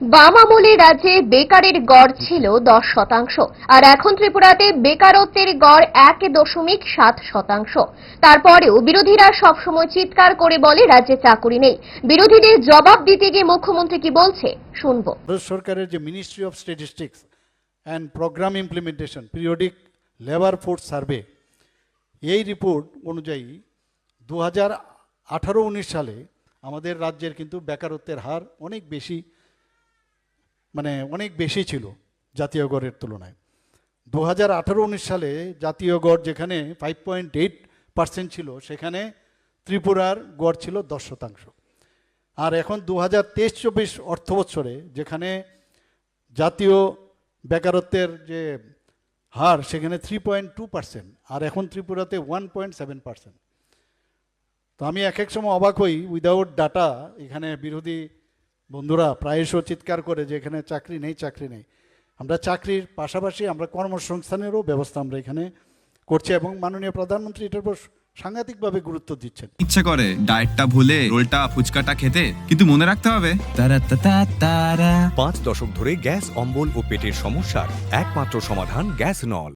বাম আমলে রাজ্যে বেকারের গড় ছিল দশ শতাংশ, আর এখন ত্রিপুরাতে বেকারত্বের গড় এক দশমিক সাত শতাংশ। তারপরেও বিরোধীরা সবসময় চিৎকার করে বলে রাজ্যে চাকুরি নেই। বিরোধীদের জবাব দিতে গিয়ে মুখ্যমন্ত্রী কি বলছে, শুনব। সরকারের যে ministry of statistics and programme implementation periodic labour force survey এই রিপোর্ট অনুযায়ী দু হাজার আঠারো উনিশ সালে আমাদের রাজ্যের কিন্তু বেকারত্বের হার অনেক বেশি মানে অনেক বেশি ছিল জাতীয় গড়ের তুলনায়। দু হাজার আঠারো উনিশ সালে জাতীয় গড় যেখানে ফাইভ পয়েন্ট এইট পার্সেন্ট ছিল, সেখানে ত্রিপুরার গড় ছিল দশ শতাংশ। আর এখন দু হাজার তেইশ চব্বিশ অর্থ বছরে যেখানে জাতীয় বেকারত্বের যে হার, সেখানে থ্রি পয়েন্ট টু পার্সেন্ট আর এখন ত্রিপুরাতে ওয়ান পয়েন্ট সেভেন পার্সেন্ট তো আমি এক এক সময় অবাক হই উইদাউট ডাটা এখানে বিরোধী বন্ধুরা প্রায়শ চিৎকার করে যে এখানে চাকরি নেই চাকরি নেই। আমরা চাকরির পাশাপাশি আমরা কর্মসংস্থানেরও ব্যবস্থা আমরা এখানে করছি এবং মাননীয় প্রধানমন্ত্রী এটার উপর সাংঘাতিকভাবে গুরুত্ব দিচ্ছেন। ইচ্ছে করে ডায়েটটা ভুলে রোলটা ফুচকাটা খেতে কিন্তু মনে রাখতে হবে। তারা তারা তারা পাঁচ দশক ধরে গ্যাস অম্বল ও পেটের সমস্যার একমাত্র সমাধান গ্যাস নল।